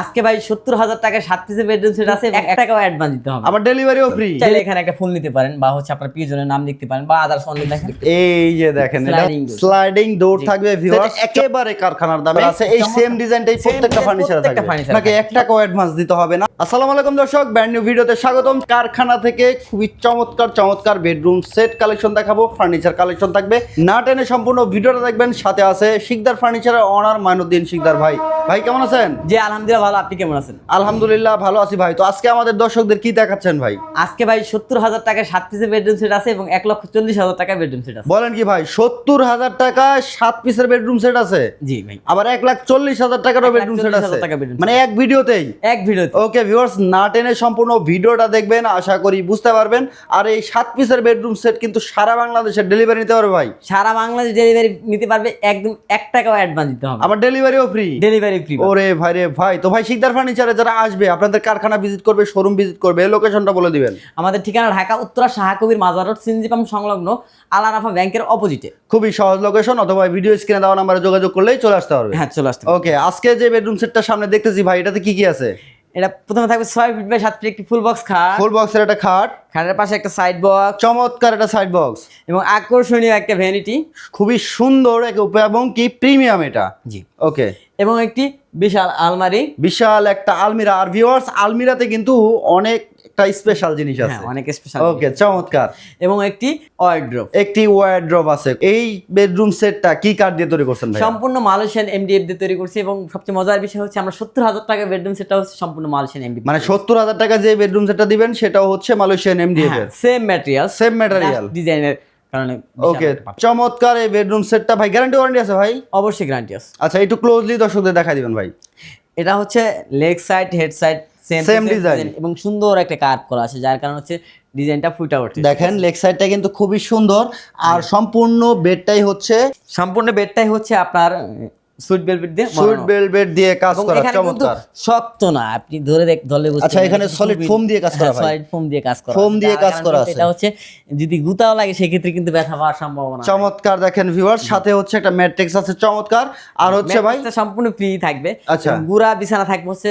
আজকে ভাই সত্তর হাজার টাকায় সাত পিসের বেডরুম সেট আছে এক টাকাও অ্যাডভান্স দিতে হবে। আবার ডেলিভারিও ফ্রি চাইলে এখানে একটা ফুল নিতে পারেন বা হচ্ছে আপনার প্রিয়জনের নাম লিখতে পারেন বা আদার্স অনেক দেখেন। এই যে দেখেন স্লাইডিং ডোর থাকবে ভিউয়ার্স একেবারে কারখানার দামে। আছে এই সেম ডিজাইনটাই প্রত্যেকটা ফার্নিচারে থাকবে। furniture নাকি এক টাকাও অ্যাডভান্স দিতে হবে না? আসসালামু আলাইকুম দর্শক ব্র্যান্ড নিউ ভিডিওতে স্বাগতম। কারখানা থেকে খুবই চমৎকার চমৎকার বেডরুম সেট কালেকশন দেখাবো ফার্নিচার কালেকশন থাকবে। না টেনে সম্পূর্ণ ভিডিওটা দেখবেন সাথে আছে শিকদার ফার্নিচারের অনার মাইনুদ্দিন শিকদার ভাই। ভাই কেমন আছেন? যে আলহামদুলিল্লাহ ভালো আপনি কেমন আছেন? আলহামদুলিল্লাহ ভালো আছি ভাই। তো আজকে আমাদের দর্শকদের কি দেখাচ্ছেন ভাই? আজকে ভাই সত্তর হাজার টাকায় সাত পিসের বেডরুম সেট আছে এবং এক লক্ষ চল্লিশ হাজার টাকার বেডরুম সেট আছে। বলেন কি ভাই সত্তর হাজার টাকা সাত পিসের বেডরুম সেট আছে? জি ভাই। আবার এক লাখ চল্লিশ হাজার টাকারও বেডরুম সেট আছে। মানে এক ভিডিওতেই? এক ভিডিওতে ওকে ভিউয়ার্স না টেনে সম্পূর্ণ ভিডিওটা দেখবেন আশা করি বুঝতে পারবেন। আর এই সাত পিসের বেডরুম সেট কিন্তু সারা বাংলাদেশে ডেলিভারি নিতে পারবে ভাই। সারা বাংলাদেশ ডেলিভারি নিতে পারবে একদম এক টাকাও অ্যাডভান্স দিতে হবে আবার ডেলিভারিও ফ্রি ডেলিভারি ফ্রি ওরে ভাই রে ভাই তো ভাই শিকদার ফার্নিচারে যারা আসবে আপনাদের কারখানা ভিজিট করবে শোরুম ভিজিট করবে লোকেশনটা বলে দিবেন। আমাদের ঠিকানা ঢাকা উত্তরা শাহাকবির মাজার রোড সিনজি পাম্প সংলগ্ন আলারাফা ব্যাংকের অপোজিটে খুবই সহজ লোকেশন অথবা ভিডিও স্ক্রিনে দেওয়া নাম্বারে যোগাযোগ করলেই চলে আসতে পারবে। হ্যাঁ চলে আসতে ওকে আজকে যে বেডরুম সেটটা সামনে দেখতেছি ভাই এটাতে কি কি আছে? এটা প্রথমে থাকবে ছয় ফিট বাই সাত ফিট একটি ফুল বক্স খাট। ফুল বক্সের একটা খাট। খাটের পাশে একটা সাইড বক্স চমৎকার একটা সাইড বক্স এবং আকর্ষণীয় একটা ভ্যানিটি খুবই সুন্দর এবং কি প্রিমিয়াম এটা। জি। ওকে এবং একটি বিশাল আলমারি। বিশাল একটা আলমিরা। আর ভিউয়ার্স আলমিরাতে কিন্তু অনেক একটা স্পেশাল জিনিস আছে। হ্যাঁ অনেক স্পেশাল ওকে চমৎকার। এবং একটি ওয়ার্ড্রোপ একটি ওয়ার্ড্রপ আছে। এই বেডরুম সেটটা কি কাঠ দিয়ে তৈরি করছেন ভাই সম্পূর্ণ মালয়েশিয়ান এমডিএফ দিয়ে তৈরি করছি এবং সবচেয়ে মজার বিষয় হচ্ছে আমরা সত্তর হাজার টাকা বেডরুম সেটটা হচ্ছে সম্পূর্ণ মালয়েশিয়ান এমডিএফ মানে সত্তর হাজার টাকা যে বেডরুম সেটটা দিবেন সেটাও হচ্ছে Malaysian MDF same material same material ডিজাইনের কারণে ওকে চমৎকার এই বেডরুম সেটটা ভাই গ্যারান্টি ওয়ারেন্টি আছে ভাই? অবশ্যই গ্যারান্টি আছে। আচ্ছা একটু ক্লোজলি দর্শকদের দেখা দিবেন ভাই। এটা হচ্ছে leg side head side same design এবং সুন্দর একটা কার্ভ করা আছে যার কারণে হচ্ছে ডিজাইনটা ফুটে ওঠে দেখেন লেগ সাইডটা কিন্তু খুবই সুন্দর। আর সম্পূর্ণ বেডটাই হচ্ছে সম্পূর্ণ বেডটাই হচ্ছে আপনার সুইট দিয়ে সুইট দিয়ে কাজ করা চমৎকার। শক্ত না আপনি ধরে দেখ ধরলে বুঝতে আচ্ছা, এখানে সলিড ফোম দিয়ে কাজ করা সলিড ফোম দিয়ে কাজ করা ফোম দিয়ে কাজ করা আছে। এটা হচ্ছে যদি গুতাও লাগে সেক্ষেত্রে কিন্তু ব্যথা পাওয়ার সম্ভাবনা চমৎকার দেখেন ভিউয়ার সাথে হচ্ছে একটা ম্যাট্রিক্স আছে চমৎকার। আর হচ্ছে ভাই সম্পূর্ণ ফ্রি থাকবে। আচ্ছা। গুড়া বিছানা থাকবে হচ্ছে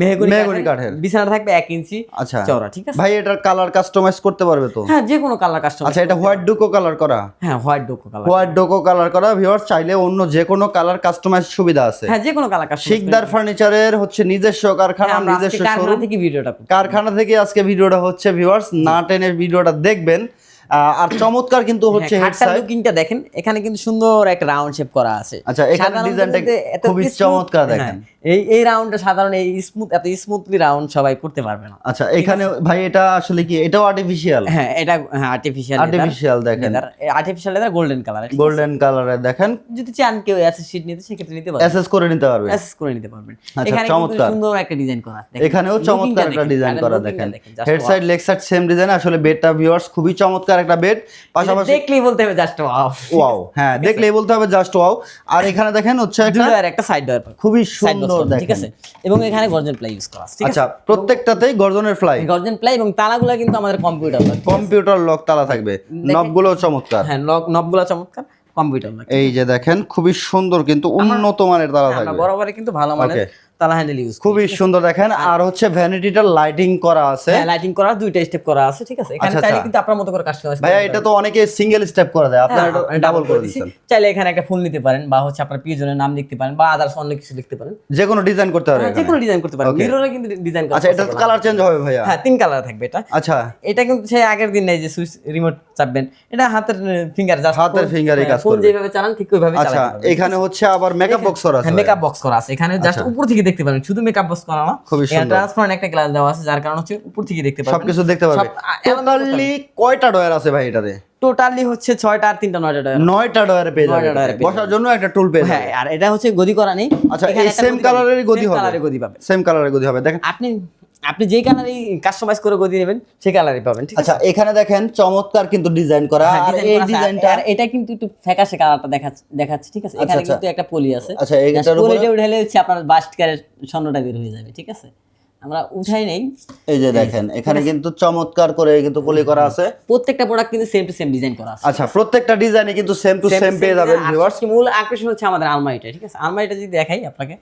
মেহগনি কাঠের। বিছানা থাকবে এক ইঞ্চি আচ্ছা। চওড়া ঠিক আছে? ভাই এটার কালার কাস্টমাইজ করতে পারবে তো? হ্যাঁ যে কোনো কালার কাস্টমার আচ্ছা এটা হোয়াইট ডুকো কালার করা? হ্যাঁ white Duco colour white Duco colour করা ভিউয়ার চাইলে অন্য যে কোনো কালার কাস্টমাইজ সুবিধা আছে। হ্যাঁ যে কোনো কালার কাস্টমার শিকদার ফার্নিচারের হচ্ছে নিজস্ব কারখানা নিজস্ব কারখানা থেকে ভিডিওটা কারখানা থেকে আজকে ভিডিওটা হচ্ছে ভিউয়ার্স না টেনে ভিডিওটা দেখবেন। আর চমৎকার কিন্তু হচ্ছে হ্যাঁ, হেড খাটটার সাইড লুকিংটা দেখেন এখানে কিন্তু সুন্দর একটা রাউন্ড শেপ করা আছে। আচ্ছা, এখানে ডিজাইনটা খুবই চমৎকার হ্যাঁ, দেখেন। এই এই রাউন্ডটা সাধারণ এই স্মুথ এত স্মুথলি রাউন্ড সবাই করতে পারবে না। আচ্ছা এখানে ভাই এটা আসলে কি এটাও আর্টিফিশিয়াল হ্যাঁ এটা হ্যাঁ আর্টিফিশিয়াল আর্টিফিশিয়াল দেখেন। Artificial leather golden colour golden কালারের দেখেন। যদি চান কেউ অ্যাসেস শিট নিতে সেক্ষেত্রে নিতে পারবেন। অ্যাসেস করে নিতে পারবে অ্যাসেস করে নিতে পারবেন। আচ্ছা, এখানে চমৎকার। সুন্দর একটা ডিজাইন করা আছে। এখানেও চমৎকার একটা ডিজাইন করা দেখেন। Head side leg side same design আসলে বেডটা ভিউয়ার্স খুবই চমৎকার একটা বেড পাশাপাশি দেখলেই বলতে হবে জাস্ট ওয়াও ওয়াও হ্যাঁ দেখলেই বলতে হবে জাস্ট ওয়াও আর এখানে দেখেন হচ্ছে একটা একটা সাইড ডোর খুবই সুন্দর ঠিক আছে? এবং এখানে গর্জন প্লাই ইউজ করা আছে ঠিক আছে? আচ্ছা প্রত্যেকটাতেই গর্জনের ফ্লাই গর্জন প্লাই এবং তালাগুলো কিন্তু আমাদের কম্পিউটার কম্পিউটার লক তালা থাকবে। নবগুলো চমৎকার। হ্যাঁ লক নবগুলো চমৎকার কম্পিউটার লক এই যে দেখেন খুবই সুন্দর কিন্তু উন্নত মানের তালা থাকবে। বরাবরই কিন্তু ভালো মানের. তালা হ্যান্ডেল ইউজ খুবই সুন্দর দেখেন। আর হচ্ছে ভ্যানিটিটার লাইটিং করা আছে। হ্যাঁ লাইটিং করার দুইটা স্টেপ করা আছে ঠিক আছে? এখানে আচ্ছা, চাইলে আচ্ছা। কিন্তু আপনার মতো করে কাস্টমাইজ ভাইয়া এটা তো অনেকে সিঙ্গেল স্টেপ করে দেয়। আপনারা এটা ডাবল করে দিচ্ছেন। চাইলে এখানে একটা ফুল নিতে পারেন বা হচ্ছে আপনার প্রিয়জনের নাম লিখতে পারেন বা আদার্স অন্য কিছু লিখতে পারেন। যে কোনো ডিজাইন করতে পারে হ্যাঁ, যে কোনো ডিজাইন করতে পারেন। মিররে কিন্তু ডিজাইন করা আচ্ছা এটা কালার চেঞ্জ হবে ভাইয়া। হ্যাঁ তিন কালার থাকবে এটা। আচ্ছা। এটা কিন্তু সেই আগের দিন নেই যে সুইচ রিমোট চাপবেন। এটা হাতের ফিঙ্গার জাস্ট হাতের এই কাজ ফোন যেভাবে চালান ঠিক ওইভাবে আচ্ছা এখানে হচ্ছে আবার মেকআপ বক্স করা আছে হ্যাঁ মেকআপ বক্স করা আছে। এখানে জাস্ট উপর থেকে দেখতে পাবেন শুধু মেকআপ বক্স করা না খুবই সুন্দর। ট্রান্সপারেন্ট একটা গ্লাস দেওয়া আছে যার কারণে হচ্ছে উপর থেকে দেখতে পাবেন সবকিছু দেখতে পারবে। সব- আ- এমন টোটালি কয়টা ডয়ার আছে ভাই এটাতে? টোটালি হচ্ছে ছয়টা আর তিনটা নয়টা ডয়ার নয়টা ডয়ারে পেয়ে যাবে। নয়টা ডয়ারে পেয়ে বসার জন্য একটা টুল পেয়ে হ্যাঁ আর এটা হচ্ছে গদি করা নেই। আচ্ছা এই সেম কালারের কালারেরই গদি হবে। হবে কালারের গদি পাবে সেম কালারের গদি হবে। দেখেন আপনি আপনি যে কালারই কাস্টমাইজ করে গদি নেবেন সেই কালারই পাবেন ঠিক আছে আচ্ছা এখানে দেখেন চমৎকার কিন্তু ডিজাইন করা হ্যাঁ, আর এই। ডিজাইনটা আর এটা কিন্তু একটু ফ্যাকাশে কালারটা দেখাচ্ছে দেখাচ্ছে ঠিক আছে এখানে আচ্ছা। কিন্তু একটা পলি আছে আচ্ছা, এইটার উপরে- পলিটা উঠালে হচ্ছে আপনার বাস্ট কারের স্বর্ণটা বের হয়ে যাবে ঠিক আছে আমরা উঠাই নেই। এই যে দেখেন এখানে কিন্তু চমৎকার করে কিন্তু পলি করা আছে। প্রত্যেকটা প্রোডাক্ট কিন্তু সেম টু সেম ডিজাইন করা আছে। আচ্ছা প্রত্যেকটা ডিজাইনে কিন্তু সেম টু সেম পেয়ে যাবেন ভিউয়ার্স মূল আকর্ষণ হচ্ছে আমাদের আলমারিটা ঠিক আছে? আলমারিটা যদি দেখাই আপনাকে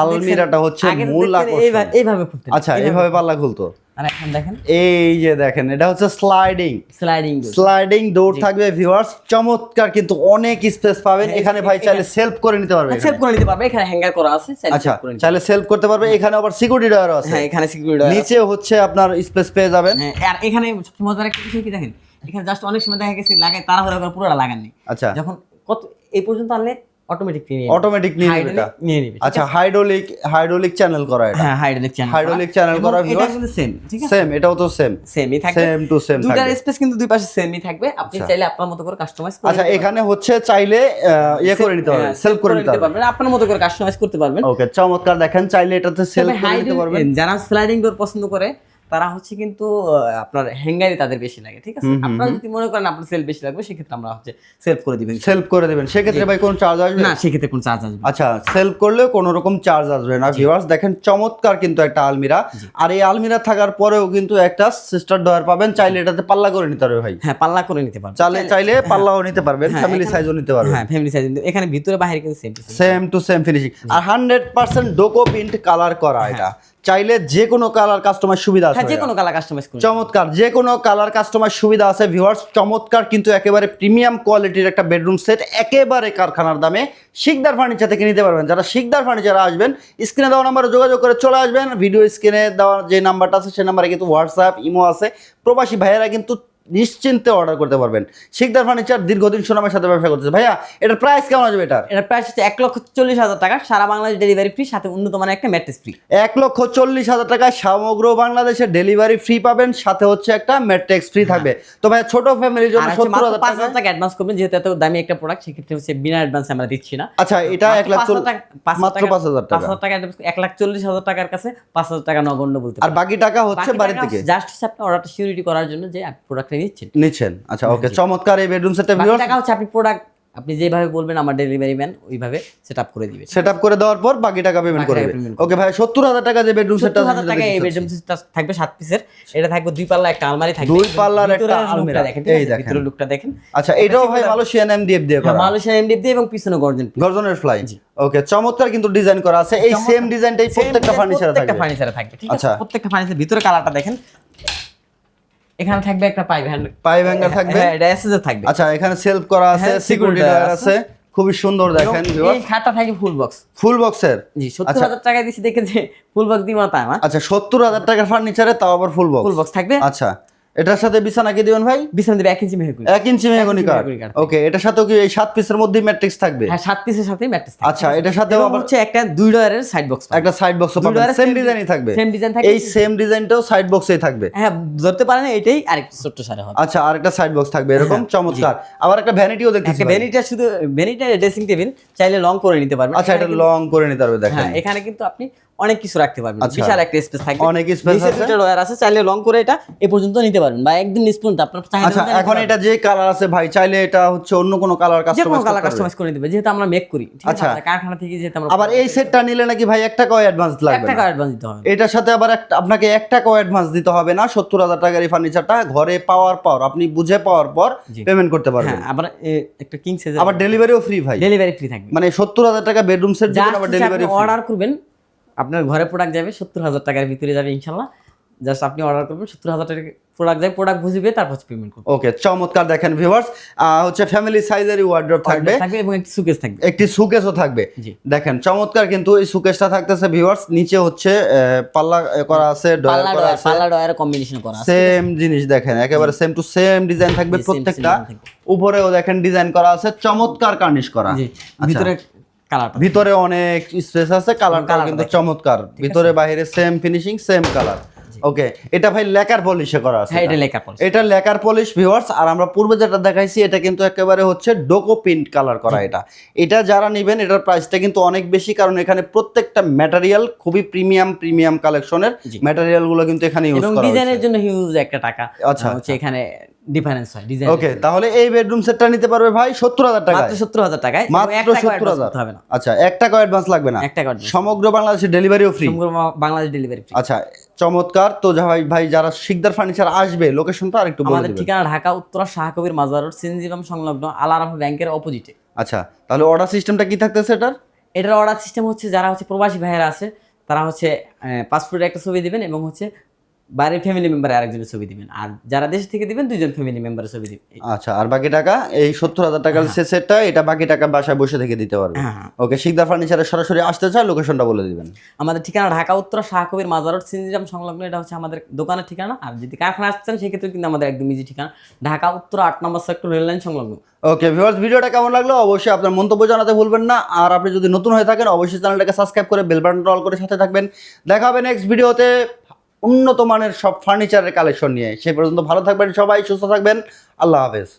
আলমিরাটা হচ্ছে মূল আকর্ষণ। এইভাবে এইভাবে আচ্ছা এইভাবে পাল্লা খুলতো? আর এখন দেখেন। এই যে দেখেন এটা হচ্ছে স্লাইডিং স্লাইডিং স্লাইডিং ডোর থাকবে ভিউয়ার্স চমৎকার কিন্তু অনেক স্পেস পাবেন। হ্যাঁ, এখানে ভাই চাইলে সেলফ করে নিতে পারবে সেভ করে নিতে পারবে। এখানে হ্যাঙ্গার করা আছে আচ্ছা চাইলে সেলফ করতে পারবে। এখানে আবার সিকিউরিটি ডয়ারও আছে। হ্যাঁ এখানে সিকিউরিটি নিচে হচ্ছে আপনার স্পেস পেয়ে যাবেন। হ্যাঁ আর এখানে মজার একটা বিষয় কি দেখেন? এখানে জাস্ট অনেক সময় দেখা গেছে লাগাই তাড়াহুড়া করে পুরোটা লাগাননি। আচ্ছা। যখন কত এই পর্যন্ত আনলে অটোমেটিক নিয়ে অটোমেটিক নিয়ে নেবে এটা? নিয়ে নিবে আচ্ছা হাইড্রোলিক হাইড্রোলিক চ্যানেল করা এটা? হ্যাঁ হাইড্রোলিক চ্যানেল Hydraulic channel করা এটা কিন্তু সেম ঠিক আছে? সেম এটাও তো সেম সেমই থাকবে। সেম টু সেম স্পেস কিন্তু দুই পাশে সেমই থাকবে। আপনি চাইলে আপনার মতো করে কাস্টমাইজ করে আচ্ছা এখানে হচ্ছে চাইলে ইয়ে করে নিতে পারবেন হ্যাঁ, সেলফ করে নিতে পারবেন। আপনার মতো করে কাস্টমাইজ করতে পারবেন। ওকে চমৎকার। দেখেন চাইলে এটাতে সেলফ করে নিতে পারবেন। যারা স্লাইডিং ডোর পছন্দ করে তারা হচ্ছে কিন্তু আপনার হ্যাঙ্গারি তাদের বেশি লাগে ঠিক আছে? আপনারা যদি মনে করেন আপনার সেল বেশি লাগবে সেক্ষেত্রে আমরা হচ্ছে সেলফ করে দিবেন। সেলফ করে দেবেন। সেক্ষেত্রে ভাই কোনো চার্জ আসবে? না সেক্ষেত্রে কোনো চার্জ আসবে আচ্ছা সেলফ করলেও কোনো রকম চার্জ আসবে না ভিউয়ার্স দেখেন চমৎকার কিন্তু একটা আলমিরা। আর এই আলমিরা থাকার পরেও কিন্তু একটা সিস্টার ডয়ার পাবেন চাইলে এটাতে পাল্লা করে নিতে পারবে ভাই। হ্যাঁ পাল্লা করে নিতে পারবেন। চাইলে চাইলে পাল্লাও নিতে পারবেন হ্যাঁ, ফ্যামিলি সাইজও নিতে পারবেন। হ্যাঁ ফ্যামিলি সাইজ এখানে ভিতরে বাইরে কিন্তু same same to same finishing R hundred percent Duco print colour করা এটা। চাইলে যে কোনো কালার কাস্টমার সুবিধা আছে হ্যাঁ যে কোনো কালার কাস্টমাইজ করে চমৎকার যে কোনো কালার কাস্টমার সুবিধা আছে ভিউয়ার্স চমৎকার কিন্তু একেবারে প্রিমিয়াম কোয়ালিটির একটা বেডরুম সেট একেবারে কারখানার দামে। শিকদার ফার্নিচার থেকে নিতে পারবেন। যারা শিকদার ফার্নিচার আসবেন স্ক্রিনে দেওয়া নাম্বারে যোগাযোগ করে চলে আসবেন। ভিডিও স্ক্রিনে দেওয়া যে নাম্বারটা আছে সেই নাম্বারে কিন্তু হোয়াটসঅ্যাপ ইমো আছে। প্রবাসী ভাইয়েরা কিন্তু নিশ্চিন্তে অর্ডার করতে পারবেন। শিকদার ফার্নিচার দীর্ঘদিন সুনামের সাথে ব্যবসা করতেছে। ভাইয়া এটার প্রাইস কেমন আসবে এটার? এটা প্রাইস হচ্ছে এক লক্ষ চল্লিশ হাজার টাকা। সারা বাংলাদেশ ডেলিভারি ফ্রি সাথে উন্নত মানের একটা ম্যাট্রেস ফ্রি এক লক্ষ চল্লিশ হাজার টাকায় সমগ্র বাংলাদেশে ডেলিভারি ফ্রি পাবেন সাথে হচ্ছে একটা ম্যাট্রিক্স ফ্রি থাকবে। তো ভাই ছোট ফ্যামিলির জন্য সত্তর মাত্র হাজার টাকা টাকা অ্যাডভান্স করবেন যেহেতু এত দামি একটা প্রোডাক্ট সেক্ষেত্রে হচ্ছে বিনা অ্যাডভান্স আমরা দিচ্ছি না। আচ্ছা এটা এক লাখ টাকা- পাঁচ হাজার মাত্র টাকা- পাঁচ হাজার টাকা। টাকা এক লাখ চল্লিশ হাজার টাকার কাছে পাঁচ হাজার টাকা নগণ্য বলতে আর বাকি টাকা হচ্ছে বাড়ি থেকে জাস্ট হচ্ছে আপনি অর্ডারটা সিকিউরিটি করার জন্য যে প্রোডাক্টটা নিচ্ছেন? নিচ্ছেন। আচ্ছা ওকে চমৎকার এই বেডরুম সেটটা বাকি ভিউয়ার্স টাকা হচ্ছে আপনি প্রোডাক্ট আপনি যেভাবে বলবেন আমার ডেলিভারি ম্যান ওইভাবে সেট আপ করে দিবে। সেট আপ করে দেওয়ার পর বাকি টাকা পেমেন্ট টাকা ওকে ভাই সত্তর হাজার টাকা যে বেডরুম সেটটা হাজার টাকা এই বেডরুম সেটটা থাকবে সাত পিসের এটা থাকবে দুই পাল্লা একটা আলমারি থাকবে। দুই পাল্লার একটা আলমিরা। দেখেন এই দেখেন। ভিতরের লুকটা দেখেন। আচ্ছা এটাও ভাই মালয়েশিয়ান এমডিএফ দিয়ে করা। মালয়েশিয়া এমডি দিয়ে এবং পিছনে গর্জন গর্জনের ফ্লাই ওকে চমৎকার কিন্তু ডিজাইন করা আছে। এই সেম ডিজাইনটাই প্রত্যেকটা ফার্নিচারে থাকবে প্রত্যেকটা ফার্নিচারে থাকবে ঠিক আছে? আচ্ছা। প্রত্যেকটা ফার্নিচার ভিতরে কালারটা দেখেন। এখানে থাকবে একটা পাইপ হ্যান্ড পাইপ হ্যাঙ্গার থাকবে? হ্যাঁ এটা থাকবে। আচ্ছা এখানে সেলফ করা আছে হ্যাঁ, সিকিউরিটি security ডয়ার আছে। খুবই সুন্দর দেখেন এই খাটটা থাকবে ফুল বক্স ফুল বক্সের জি সত্তর হাজার টাকা দিছি দেখে যে ফুল বক্স দিই মাথা আমার আচ্ছা সত্তর হাজার টাকার ফার্নিচারে তাও আবার ফুল বক্স ফুল বক্স থাকবে। আচ্ছা। এটার সাথে বিছানা কি দিবেন ভাই? বিছানা দেবে এক ইঞ্চি মেহগুনি। এক ইঞ্চি মেহগনি কাঠ ওকে এটার সাথেও কি এই সাত পিসের মধ্যে ম্যাট্রিক্স থাকবে? হ্যাঁ সাত পিসের সাথে ম্যাট্রেস থাকবে। আচ্ছা এটার এবং আবার হচ্ছে একটা দুই ডয়ারের সাইড বক্স একটা সাইড বক্সও পাবেন। সেম ডিজাইনই থাকবে। সেম ডিজাইন থাকবে। এই সেম ডিজাইনটাও সাইড বক্সেই থাকবে। হ্যাঁ ধরতে পারেন এটাই আরেকটু ছোট্ট সারে হবে। আচ্ছা আর একটা সাইড বক্স থাকবে এরকম চমৎকার। আবার একটা ভ্যানিটিও দেখতেছি একটা। ভ্যানিটা শুধু ভ্যানিটা ড্রেসিং টেবিল চাইলে লং করে নিতে পারবেন। আচ্ছা এটা লং করে নিতে পারবে দেখেন। হ্যাঁ এখানে কিন্তু আপনি অনেক কিছু রাখতে পারবেন। আচ্ছা। বিশাল একটা স্পেস থাকবে। অনেক নিচে আছে। দুটো ডয়ার আছে চাইলে লং করে এটা এ পর্যন্ত নিতে পারবেন। বা একদম নিচ পর্যন্ত আপনার চাহিদা আচ্ছা এখন এটা যে কালার আছে ভাই চাইলে এটা হচ্ছে অন্য কোনো কালার। যে কোনো কাস্টমাইজ কালার কাস্টমাইজ করে দিবে যেহেতু আমরা মেক করি ঠিক আছে? আচ্ছা। কারখানা থেকে যেহেতু আমরা আবার এই সেটটা নিলে নাকি ভাই এক টাকাও অ্যাডভান্স এক লাগবে টাকা না। অ্যাডভান্স দিতে হবে। এটার সাথে আবার একটা আপনাকে এক টাকাও অ্যাডভান্স দিতে হবে না। সত্তর হাজার টাকার এই ফার্নিচারটা ঘরে পাওয়ার পর আপনি বুঝে পাওয়ার পর পেমেন্ট করতে পারবেন। হ্যাঁ আবার একটা কিং সাইজের আবার ডেলিভারিও ফ্রি ভাই। ডেলিভারি ফ্রি থাকবে। মানে সত্তর হাজার টাকা বেডরুম সেট দিবেন আবার ডেলিভারি অর্ডার করবেন আপনার ঘরে প্রোডাক্ট যাবে সত্তর হাজার টাকার ভিতরে যাবে ইনশাল্লাহ। জাস্ট আপনি অর্ডার করবেন সত্তর হাজার টাকা প্রোডাক্ট যাবে প্রোডাক্ট বুঝবে তারপর পেমেন্ট করবেন। ওকে চমৎকার দেখেন ভিউয়ার্স হচ্ছে ফ্যামিলি সাইজেরই ওয়ার্ড্রপ থাকবে। থাকবে এবং একটি সুকেস থাকবে। একটি সুকেসও থাকবে। দেখেন চমৎকার কিন্তু এই সুকেসটা থাকতেছে ভিউয়ার্স নিচে হচ্ছে পাল্লা করা আছে ডয়ার করা আছে। পাল্লা ডয়ার কম্বিনেশন করা আছে। সেম জিনিস দেখেন একেবারে সেম টু সেম ডিজাইন থাকবে প্রত্যেকটা। উপরেও দেখেন ডিজাইন করা আছে চমৎকার কার্নিশ করা। জি আচ্ছা। ভিতরে কালারটা। ভিতরে অনেক স্পেস আছে কালারটা কিন্তু চমৎকার। ভিতরে বাইরে same finishing same colour okay এটা ভাই লেকার পলিশে করা আছে হ্যাঁ এটা। লেখা পড়ছে এটা লেকার পলিশ ভিউয়ার্স আর আমরা পূর্বে যেটা দেখাইছি এটা কিন্তু একেবারে হচ্ছে ডোকো প্রিন্ট কালার করা এটা। এটা যারা নেবেন এটার প্রাইসটা কিন্তু অনেক বেশি কারণ এখানে প্রত্যেকটা ম্যাটেরিয়াল খুবই প্রিমিয়াম প্রিমিয়াম কালেকশনের। ম্যাটেরিয়ালগুলো কিন্তু এখানে ইউজ এবং করা ডিজাইনের জন্য হিউজ একটা টাকা। আচ্ছা, হচ্ছে এখানে ডিফারেন্স হয় ডিজাইন ওকে তাহলে এই বেডরুম সেটটা নিতে পারবে ভাই সত্তর হাজার টাকা মাত্র সত্তর হাজার টাকায় মাত্র সত্তর হাজার। হবে না। আচ্ছা এক টাকা অ্যাডভান্স লাগবে না। এক টাকা সমগ্র বাংলাদেশে ডেলিভারিও ফ্রি সমগ্র বাংলাদেশ ডেলিভারি আচ্ছা চমৎকার। তো ভাই ভাই যারা শিকদার ফার্নিচার আসবে লোকেশনটা আর একটু বলে আমাদের ঠিকানা ঢাকা উত্তরা শাহকবির মাজার রোড সিনজিবাম সংলগ্ন আলারাম ব্যাংকের অপোজিটে আচ্ছা তাহলে অর্ডার সিস্টেমটা কি থাকতেছে এটার? এটার অর্ডার সিস্টেম হচ্ছে যারা হচ্ছে প্রবাসী ভাইয়েরা আছে তারা হচ্ছে পাসপোর্টের একটা ছবি দিবেন এবং হচ্ছে বাইরের ফ্যামিলি মেম্বারের আরেকজনের ছবি দিবেন। আর যারা দেশ থেকে দিবেন দুইজন ফ্যামিলি মেম্বারের ছবি দিবেন। আচ্ছা আর বাকি টাকা এই সত্তর হাজার টাকার সে সেটটা এটা বাকি টাকা বাসায় বসে থেকে দিতে পারবে। হ্যাঁ ওকে শিকদার ফার্নিচারে সরাসরি আসতে চায় লোকেশনটা বলে দিবেন। আমাদের ঠিকানা ঢাকা উত্তরা শাহকবির মাজার রোড সিনজিরাম সংলগ্ন এটা হচ্ছে আমাদের দোকানের ঠিকানা। আর যদি কারখানা আসছেন সেক্ষেত্রে কিন্তু আমাদের একদম ইজি ঠিকানা। ঢাকা উত্তর আট নম্বর সেক্টর রেল লাইন সংলগ্ন। ওকে ভিউয়ার্স ভিডিওটা কেমন লাগল? অবশ্যই আপনার মন্তব্য জানাতে ভুলবেন না। আর আপনি যদি নতুন হয়ে থাকেন অবশ্যই চ্যানেলটাকে সাবস্ক্রাইব করে বেল বাটনটা অল করে সাথে থাকবেন। দেখা হবে নেক্সট ভিডিওতে উন্নত মানের সব ফার্নিচারের কালেকশন নিয়ে। সে পর্যন্ত ভালো থাকবেন সবাই, সুস্থ থাকবেন। আল্লাহ হাফেজ।